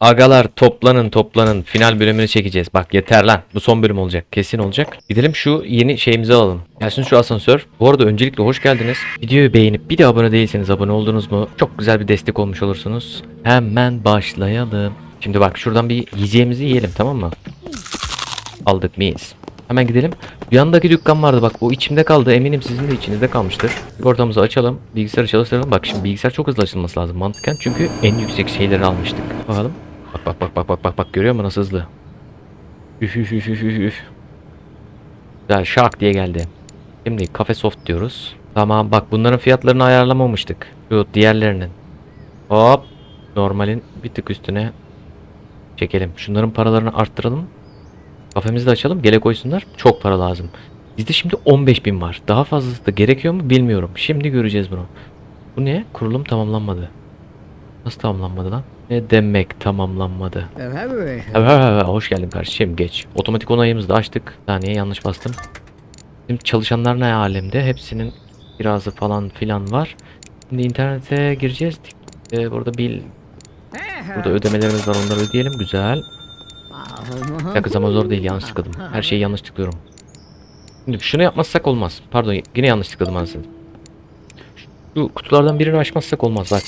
Agalar toplanın toplanın. Final bölümünü çekeceğiz. Bak yeter lan. Bu son bölüm olacak. Kesin olacak. Gidelim şu yeni şeyimizi alalım. Gelsin şu asansör. Bu arada öncelikle hoş geldiniz. Videoyu beğenip bir de abone değilseniz abone oldunuz mu? Çok güzel bir destek olmuş olursunuz. Hemen başlayalım. Şimdi bak şuradan bir yiyeceğimizi yiyelim tamam mı? Aldık mıyız? Hemen gidelim. Yandaki dükkan vardı bak o içimde kaldı. Eminim sizin de içinizde kalmıştır. Sigortamızı açalım. Bilgisayarı çalıştıralım. Bak şimdi bilgisayar çok hızlı açılması lazım mantıken. Çünkü en yüksek şeyleri almıştık. Bakalım. Bak bak bak bak bak bak bak görüyor musun nasıl hızlı? Üf üf üf üf üf üf. Güzel şak diye geldi. Şimdi kafe soft diyoruz. Tamam bak bunların fiyatlarını ayarlamamıştık. Şu diğerlerinin. Hop. Normalin bir tık üstüne çekelim. Şunların paralarını arttıralım. Kafemizi de açalım. Gele koysunlar. Çok para lazım. Bizde şimdi 15.000 var. Daha fazlası da gerekiyor mu bilmiyorum. Şimdi göreceğiz bunu. Bu ne? Kurulum tamamlanmadı. Nasıl tamamlanmadı lan? Ne demek tamamlanmadı? Evet. Ha, Hoş geldin kardeşim geç. Otomatik onayımızı da açtık. Saniye yanlış bastım. Şimdi çalışanlar ne alemde? Hepsinin birazı falan filan var. Şimdi internete gireceğiz. Ee, burada bil burada ödemelerimiz var onları ödeyelim. Güzel. Dakika zaman zor değil yanlış tıkladım. Her şeyi yanlış tıklıyorum. Şimdi şunu yapmazsak olmaz. Pardon yine yanlış tıkladım anasını. Şu kutulardan birini açmazsak olmaz bak.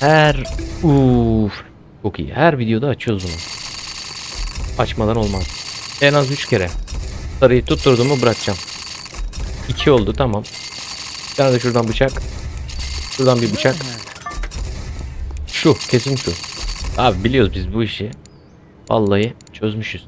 Her Uf, çok iyi. Her videoda açıyoruz bunu. Açmadan olmaz. En az 3 kere. Sarıyı tutturduğumu bırakacağım. 2 oldu tamam. Bir tane de şuradan bıçak. Şuradan bir bıçak. Şu kesin şu. Abi biliyoruz biz bu işi. Vallahi çözmüşüz.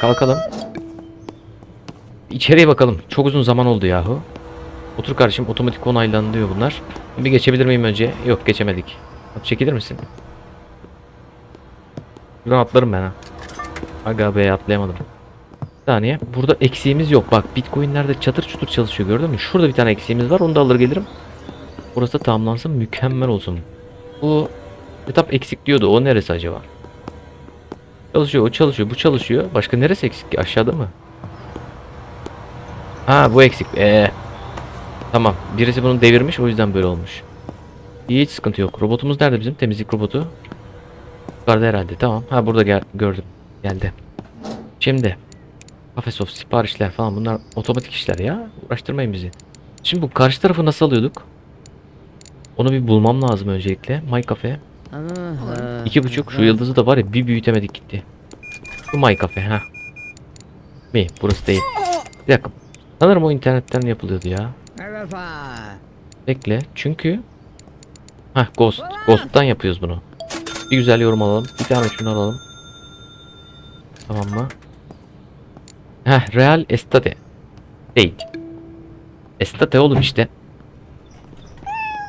Kalkalım. İçeriye bakalım. Çok uzun zaman oldu yahu. Otur kardeşim otomatik onaylanıyor bunlar. Bir geçebilir miyim önce? Yok geçemedik. Abi çekilir misin? Buradan atlarım ben ha. Aga be atlayamadım. Bir saniye. Burada eksiğimiz yok. Bak bitcoinlerde çatır çutur çalışıyor gördün mü? Şurada bir tane eksiğimiz var. Onu da alır gelirim. Burası da tamamlansın. Mükemmel olsun. Bu etap eksik diyordu. O neresi acaba? Çalışıyor. O çalışıyor. Bu çalışıyor. Başka neresi eksik ki? Aşağıda mı? Ha bu eksik. Ee, tamam. Birisi bunu devirmiş. O yüzden böyle olmuş. Hiç sıkıntı yok. Robotumuz nerede bizim? Temizlik robotu. Yukarıda herhalde. Tamam. Ha burada gel gördüm. Geldi. Şimdi. Kafesoft siparişler falan bunlar otomatik işler ya. Uğraştırmayın bizi. Şimdi bu karşı tarafı nasıl alıyorduk? Onu bir bulmam lazım öncelikle. My Cafe. İki buçuk. Şu yıldızı da var ya bir büyütemedik gitti. Bu My Cafe ha. Mi? Burası değil. Bir dakika. Sanırım o internetten yapılıyordu ya. Bekle. Çünkü Heh Ghost. Ghost'tan yapıyoruz bunu. Bir güzel yorum alalım. Bir tane şunu alalım. Tamam mı? Heh Real Estate. Değil. Estate oğlum işte.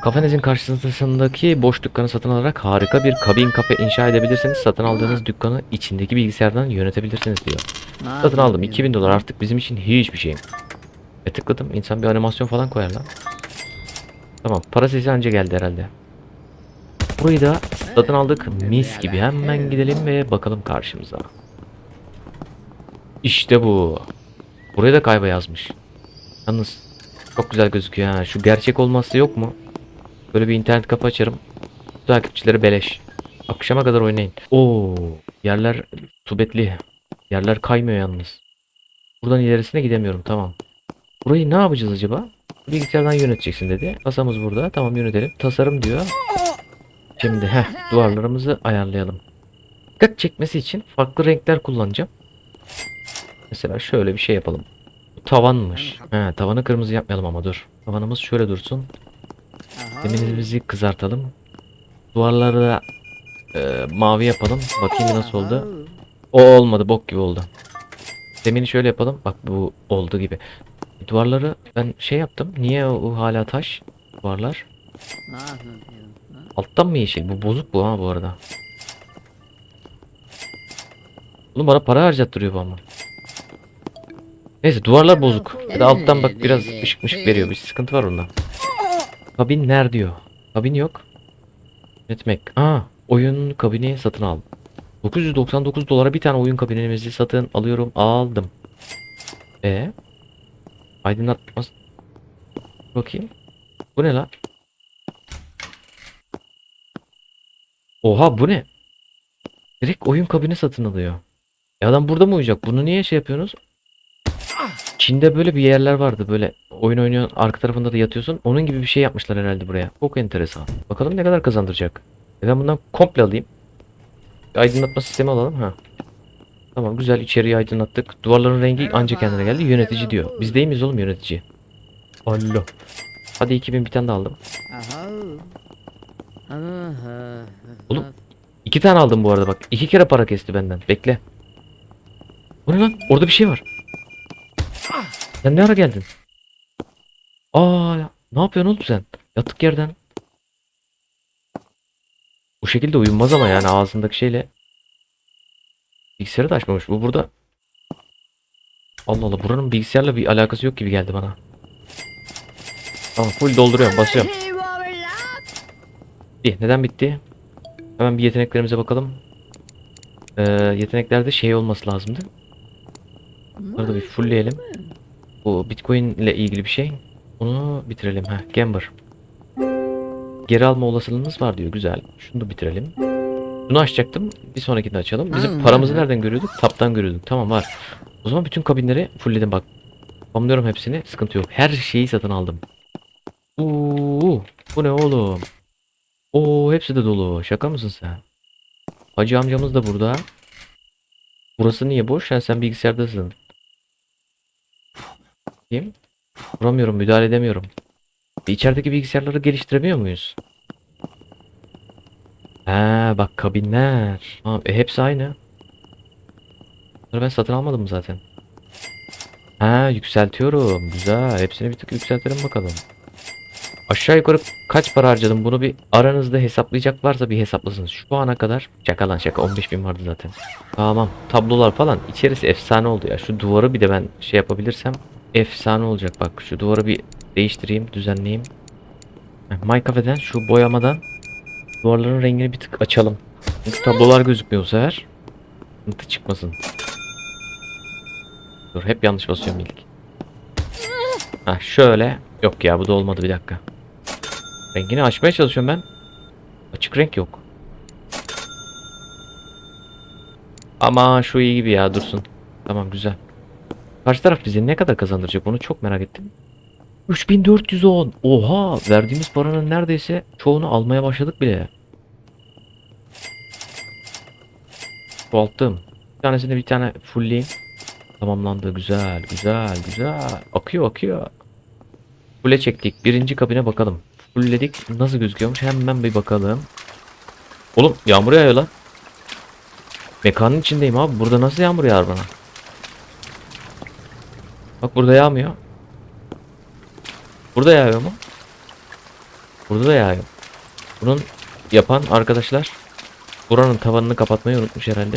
Kafenizin karşısındaki boş dükkanı satın alarak harika bir kabin kafe inşa edebilirsiniz. Satın aldığınız dükkanı içindeki bilgisayardan yönetebilirsiniz diyor. Satın aldım 2000 dolar artık bizim için hiçbir şey. E tıkladım insan bir animasyon falan koyar lan. Tamam para sesi anca geldi herhalde. Burayı da satın aldık mis gibi hemen gidelim ve bakalım karşımıza. İşte bu. Buraya da kayba yazmış. Yalnız çok güzel gözüküyor ha. Şu gerçek olması yok mu? Böyle bir internet kapı açarım. Takipçileri beleş. Akşama kadar oynayın. Oo, yerler tubetli. Yerler kaymıyor yalnız. Buradan ilerisine gidemiyorum tamam. Burayı ne yapacağız acaba? Bilgisayardan yöneteceksin dedi. Kasamız burada. Tamam yönetelim. Tasarım diyor. Şimdi heh duvarlarımızı ayarlayalım. Dikkat çekmesi için farklı renkler kullanacağım. Mesela şöyle bir şey yapalım. Bu tavanmış. He, tavanı kırmızı yapmayalım ama dur. Tavanımız şöyle dursun. Zeminimizi kızartalım. Duvarları da e, mavi yapalım. Bakayım nasıl oldu. O olmadı bok gibi oldu. Zemini şöyle yapalım. Bak bu oldu gibi. Duvarları ben şey yaptım. Niye o, o hala taş? Duvarlar. Alttan mı yeşil? Bu bozuk bu ha bu arada. Oğlum bana para harcattırıyor bu ama. Neyse duvarlar bozuk. Ya da alttan bak biraz ışık mışık veriyor. Bir sıkıntı var onda. Kabin nerede diyor. Kabin yok. Yönetmek. Aa, oyun kabini satın al. 999 dolara bir tane oyun kabinimizi satın alıyorum. Aldım. E Aydınlatma. Bakayım. Bu ne lan? Oha bu ne? Direkt oyun kabini satın alıyor. E adam burada mı uyuyacak? Bunu niye şey yapıyorsunuz? Çin'de böyle bir yerler vardı böyle oyun oynuyorsun arka tarafında da yatıyorsun. Onun gibi bir şey yapmışlar herhalde buraya. Çok enteresan. Bakalım ne kadar kazandıracak. E ben bundan komple alayım. Bir aydınlatma sistemi alalım ha. Tamam güzel içeriği aydınlattık. Duvarların rengi anca kendine geldi. Yönetici diyor. Biz değil miyiz oğlum yönetici? Allah. Hadi 2000 bir tane de aldım. Oğlum. İki tane aldım bu arada bak. İki kere para kesti benden. Bekle. Bu ne lan? Orada bir şey var. Sen ne ara geldin? Aa. Ne yapıyorsun oğlum sen? Yattık yerden. Bu şekilde uyunmaz ama yani ağzındaki şeyle. Bilgisayarı da açmamış. Bu burada. Allah Allah buranın bilgisayarla bir alakası yok gibi geldi bana. Tamam full dolduruyorum basıyorum. Bitti. Neden bitti? Hemen bir yeteneklerimize bakalım. Ee, yeteneklerde şey olması lazımdı. Bunları da bir fullleyelim. Bu Bitcoin ile ilgili bir şey. Onu bitirelim. ha. Gamber. Geri alma olasılığımız var diyor. Güzel. Şunu da bitirelim. Bunu açacaktım. Bir sonrakini açalım. Bizim Hmm. paramızı nereden görüyorduk? Taptan görüyorduk. Tamam var. O zaman bütün kabinleri fullledim bak. Tamamlıyorum hepsini. Sıkıntı yok. Her şeyi satın aldım. Uuu, bu ne oğlum? Oo, hepsi de dolu. Şaka mısın sen? Hacı amcamız da burada. Burası niye boş? Yani sen bilgisayardasın. Kim? Vuramıyorum, müdahale edemiyorum. E, İçerideki bilgisayarları geliştiremiyor muyuz? Ha, bak kabinler. Tamam, e, hepsi aynı. Bunları ben satın almadım zaten? Ha, yükseltiyorum. Güzel. Hepsini bir tık yükseltelim bakalım. Aşağı yukarı kaç para harcadım bunu bir aranızda hesaplayacak varsa bir hesaplasın. Şu ana kadar şaka lan şaka 15 bin vardı zaten. Tamam tablolar falan içerisi efsane oldu ya. Şu duvarı bir de ben şey yapabilirsem efsane olacak bak. Şu duvarı bir değiştireyim düzenleyeyim. My Cafe'den şu boyamadan duvarların rengini bir tık açalım. Çünkü tablolar gözükmüyor bu sefer. Sıkıntı çıkmasın. Dur hep yanlış basıyorum ilk. Ha şöyle. Yok ya bu da olmadı bir dakika. Rengini açmaya çalışıyorum ben. Açık renk yok. Ama şu iyi gibi ya dursun. Tamam güzel. Karşı taraf bize ne kadar kazandıracak onu çok merak ettim. 3410. Oha verdiğimiz paranın neredeyse çoğunu almaya başladık bile. Çoğalttım. Bir tanesini bir tane fullleyeyim. Tamamlandı güzel güzel güzel. Akıyor akıyor. Full'e çektik. Birinci kabine bakalım. Fullledik. Nasıl gözüküyormuş? Hemen bir bakalım. Oğlum yağmur yağıyor lan. Mekanın içindeyim abi. Burada nasıl yağmur yağar bana? Bak burada yağmıyor. Burada yağıyor mu? Burada da yağıyor. Bunun yapan arkadaşlar buranın tavanını kapatmayı unutmuş herhalde.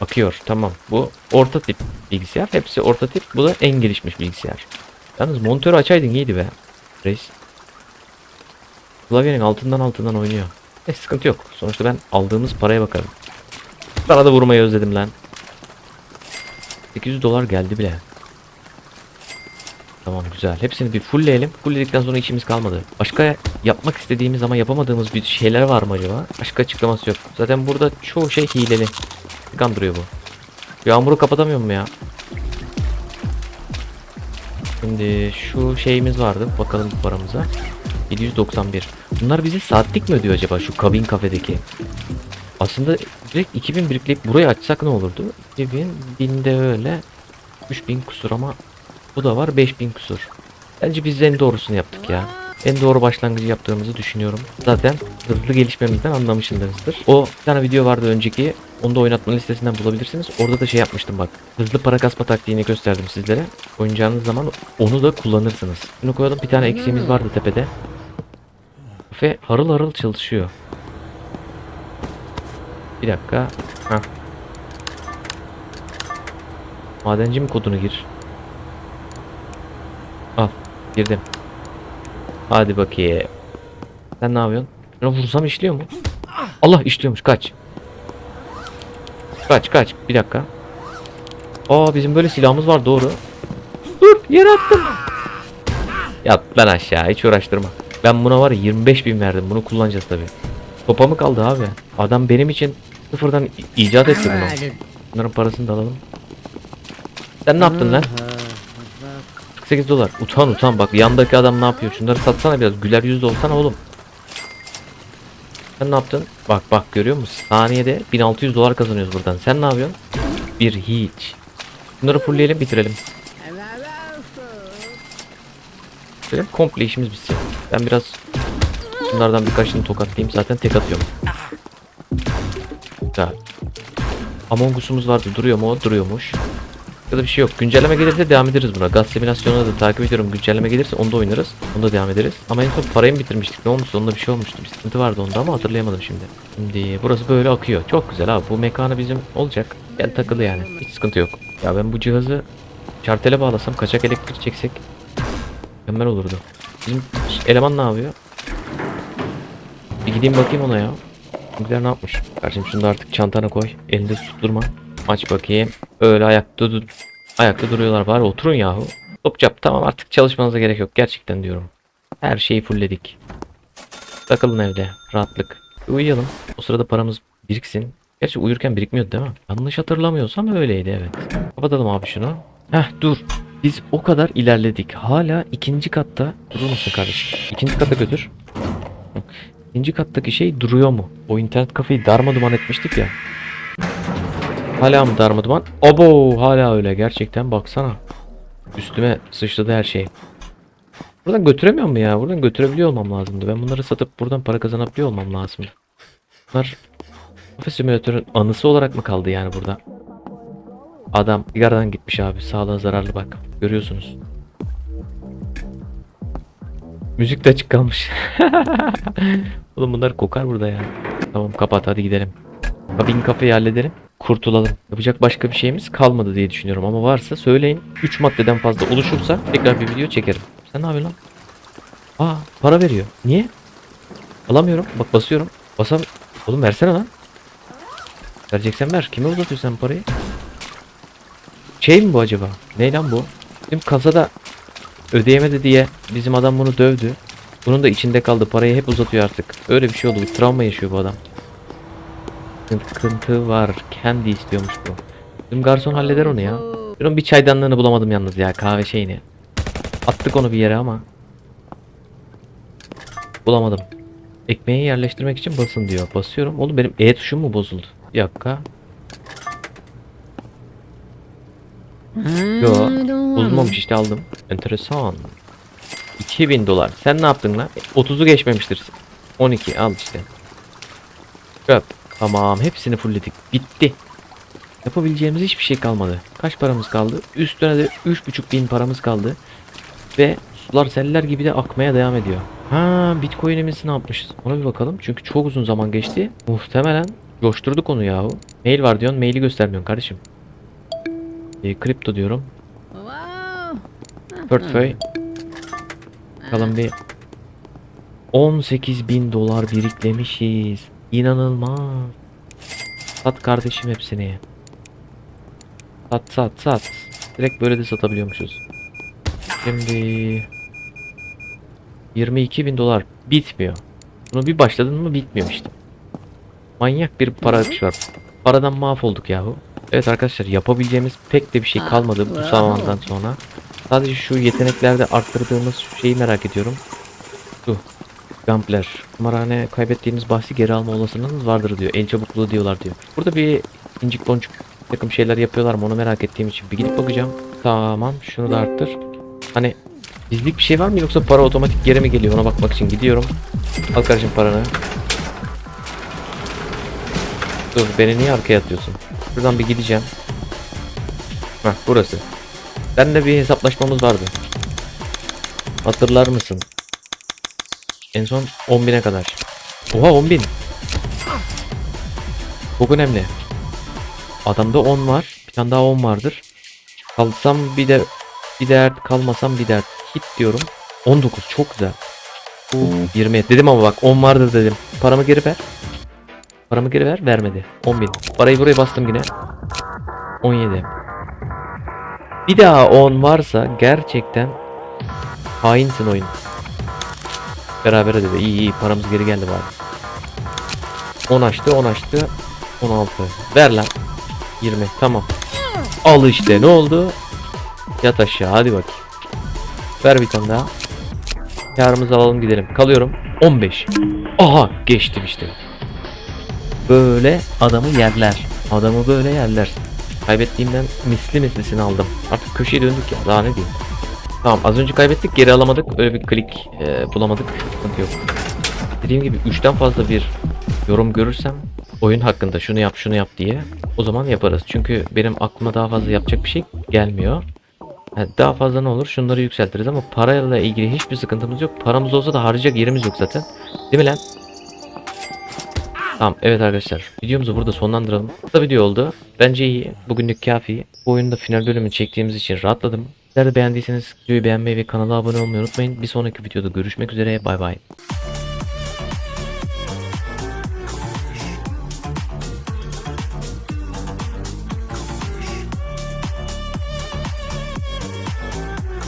Akıyor. Tamam. Bu orta tip bilgisayar. Hepsi orta tip. Bu da en gelişmiş bilgisayar. Yalnız monitörü açaydın iyiydi be. Reis. Klavyenin altından altından oynuyor. E sıkıntı yok. Sonuçta ben aldığımız paraya bakarım. Sana da vurmayı özledim lan. 800 dolar geldi bile. Tamam güzel. Hepsini bir fullleyelim. Fullledikten sonra işimiz kalmadı. Başka yapmak istediğimiz ama yapamadığımız bir şeyler var mı acaba? Başka açıklaması yok. Zaten burada çoğu şey hileli. Kandırıyor bu. Yağmuru kapatamıyor mu ya? Şimdi şu şeyimiz vardı. Bakalım bu paramıza. 791. Bunlar bize saatlik mi ödüyor acaba şu kabin kafedeki? Aslında direkt 2000 birikleyip burayı açsak ne olurdu? 2000, 1000 de öyle. 3000 kusur ama bu da var 5000 kusur. Bence biz en doğrusunu yaptık ya. En doğru başlangıcı yaptığımızı düşünüyorum. Zaten hızlı gelişmemizden anlamışsınızdır. O bir tane video vardı önceki. Onu da oynatma listesinden bulabilirsiniz. Orada da şey yapmıştım bak. Hızlı para kasma taktiğini gösterdim sizlere. Oynayacağınız zaman onu da kullanırsınız. Bunu koyalım. Bir tane eksiğimiz vardı tepede. Kafe harıl harıl çalışıyor. Bir dakika. Heh. Madenci mi kodunu gir? Al. Girdim. Hadi bakayım. Sen ne yapıyorsun? Şuna vursam işliyor mu? Allah işliyormuş. Kaç. Kaç kaç. Bir dakika. Aa bizim böyle silahımız var doğru. Dur yere attım. Yat lan aşağı hiç uğraştırma. Ben buna var ya 25 bin verdim. Bunu kullanacağız tabi. Topa mı kaldı abi? Adam benim için sıfırdan icat etti bunu. Bunların parasını da alalım. Sen ne yaptın lan? 48 dolar. Utan utan bak yandaki adam ne yapıyor? Şunları satsana biraz. Güler yüzlü olsana oğlum. Sen ne yaptın? Bak bak görüyor musun? Saniyede 1600 dolar kazanıyoruz buradan. Sen ne yapıyorsun? Bir hiç. Bunları fullleyelim bitirelim. Böyle komple işimiz bitsin. Ben biraz bunlardan birkaçını tokatlayayım zaten tek atıyorum. Güzel. Among Us'umuz vardı duruyor mu? Duruyormuş. Ya da bir şey yok. Güncelleme gelirse devam ederiz buna. Gaz simülasyonuna da takip ediyorum. Güncelleme gelirse onda oynarız. Onda devam ederiz. Ama en son parayı mı bitirmiştik? Ne olmuştu? Onda bir şey olmuştu. Bir sıkıntı vardı onda ama hatırlayamadım şimdi. Şimdi burası böyle akıyor. Çok güzel abi. Bu mekanı bizim olacak. Gel takılı yani. Hiç sıkıntı yok. Ya ben bu cihazı şartele bağlasam kaçak elektrik çeksek mükemmel olurdu. Bizim eleman ne yapıyor? Bir gideyim bakayım ona ya. Bizimkiler ne yapmış? Kardeşim şunu da artık çantana koy. Elinde tutturma. Aç bakayım. Öyle ayakta dur. Ayakta duruyorlar bari oturun yahu. Top yap tamam artık çalışmanıza gerek yok gerçekten diyorum. Her şeyi fullledik. Takılın evde rahatlık. Uyuyalım. O sırada paramız biriksin. Gerçi uyurken birikmiyordu değil mi? Yanlış hatırlamıyorsam öyleydi evet. Kapatalım abi şunu. Heh dur. Biz o kadar ilerledik. Hala ikinci katta. Durur musun kardeşim? İkinci kata götür. İkinci kattaki şey duruyor mu? O internet kafeyi darma duman etmiştik ya. Hala mı darma duman? Abo hala öyle gerçekten baksana. Üstüme sıçradı her şey. Buradan götüremiyor mu ya? Buradan götürebiliyor olmam lazımdı. Ben bunları satıp buradan para kazanabiliyor olmam lazımdı. Bunlar Kafe simülatörün anısı olarak mı kaldı yani burada? Adam sigaradan gitmiş abi. Sağlığa zararlı bak. Görüyorsunuz. Müzik de açık kalmış. Oğlum bunlar kokar burada ya. Tamam kapat hadi gidelim. Kabin kafeyi halledelim. Kurtulalım. Yapacak başka bir şeyimiz kalmadı diye düşünüyorum ama varsa söyleyin. 3 maddeden fazla oluşursa tekrar bir video çekerim. Sen ne yapıyorsun lan? Aa para veriyor. Niye? Alamıyorum. Bak basıyorum. Basam. Oğlum versene lan. Vereceksen ver. Kime uzatıyorsun sen parayı? Şey mi bu acaba? Ne lan bu? Bizim kasada ödeyemedi diye bizim adam bunu dövdü. Bunun da içinde kaldı. Parayı hep uzatıyor artık. Öyle bir şey oldu. Bir travma yaşıyor bu adam. Sıkıntı var. Kendi istiyormuş bu. Bizim garson halleder onu ya. Ben bir çaydanlığını bulamadım yalnız ya. Kahve şeyini. Attık onu bir yere ama. Bulamadım. Ekmeği yerleştirmek için basın diyor. Basıyorum. Oğlum benim E tuşum mu bozuldu? Bir dakika. Yo. Bozulmamış işte aldım. Enteresan. 2000 dolar. Sen ne yaptın lan? E, 30'u geçmemiştir. 12 al işte. Çöp. Tamam hepsini fullledik. Bitti. Yapabileceğimiz hiçbir şey kalmadı. Kaç paramız kaldı? Üstüne de 3.5 bin paramız kaldı. Ve sular seller gibi de akmaya devam ediyor. Ha Bitcoin'imizi ne yapmışız? Ona bir bakalım. Çünkü çok uzun zaman geçti. Muhtemelen coşturduk onu yahu. Mail var diyorsun. Maili göstermiyorsun kardeşim. E, kripto diyorum. Portföy. Bakalım bir 18 bin dolar biriklemişiz. İnanılmaz. Sat kardeşim hepsini. Sat sat sat. Direkt böyle de satabiliyormuşuz. Şimdi 22 bin dolar bitmiyor. Bunu bir başladın mı bitmiyor işte. Manyak bir para akışı var. Paradan mahvolduk yahu. Evet arkadaşlar yapabileceğimiz pek de bir şey kalmadı bu zamandan sonra. Sadece şu yeteneklerde arttırdığımız şeyi merak ediyorum. Şu. Gambler. Kumarhane kaybettiğiniz bahsi geri alma olasılığınız vardır diyor. El çabukluğu diyorlar diyor. Burada bir incik boncuk takım şeyler yapıyorlar mı onu merak ettiğim için bir gidip bakacağım. Tamam şunu da arttır. Hani bizlik bir şey var mı yoksa para otomatik geri mi geliyor ona bakmak için gidiyorum. Al kardeşim paranı. Dur beni niye arkaya atıyorsun? Şuradan bir gideceğim. Heh burası. Ben de bir hesaplaşmamız vardı. Hatırlar mısın? En son 10.000'e kadar. Oha 10.000. Çok önemli. Adamda 10 var. Bir tane daha 10 vardır. Kalsam bir de bir dert kalmasam bir dert. Hit diyorum. 19 çok güzel. Bu 20 dedim ama bak 10 vardır dedim. Paramı geri ver. Paramı geri ver. Vermedi. 10.000. Parayı buraya bastım yine. 17. Bir daha 10 varsa gerçekten hainsin oyun. Beraber dedi. İyi iyi paramız geri geldi bari. 10 açtı 10 açtı. 16. Ver lan. 20 tamam. Al işte ne oldu? Yat aşağı hadi bakayım. Ver bir tane daha. Yarımızı alalım gidelim. Kalıyorum. 15. Aha geçtim işte. Böyle adamı yerler. Adamı böyle yerler. Kaybettiğimden misli mislisini aldım. Artık köşeye döndük ya daha ne diyeyim. Tamam az önce kaybettik geri alamadık. Öyle bir klik e, bulamadık. Sıkıntı yok. Dediğim gibi 3'ten fazla bir yorum görürsem oyun hakkında şunu yap şunu yap diye o zaman yaparız. Çünkü benim aklıma daha fazla yapacak bir şey gelmiyor. Yani daha fazla ne olur şunları yükseltiriz ama parayla ilgili hiçbir sıkıntımız yok. Paramız olsa da harcayacak yerimiz yok zaten. Değil mi lan? Tamam evet arkadaşlar videomuzu burada sonlandıralım. Kısa video oldu. Bence iyi. Bugünlük kafi. Bu oyunda final bölümünü çektiğimiz için rahatladım. Sizler de beğendiyseniz videoyu beğenmeyi ve kanala abone olmayı unutmayın. Bir sonraki videoda görüşmek üzere. Bay bay.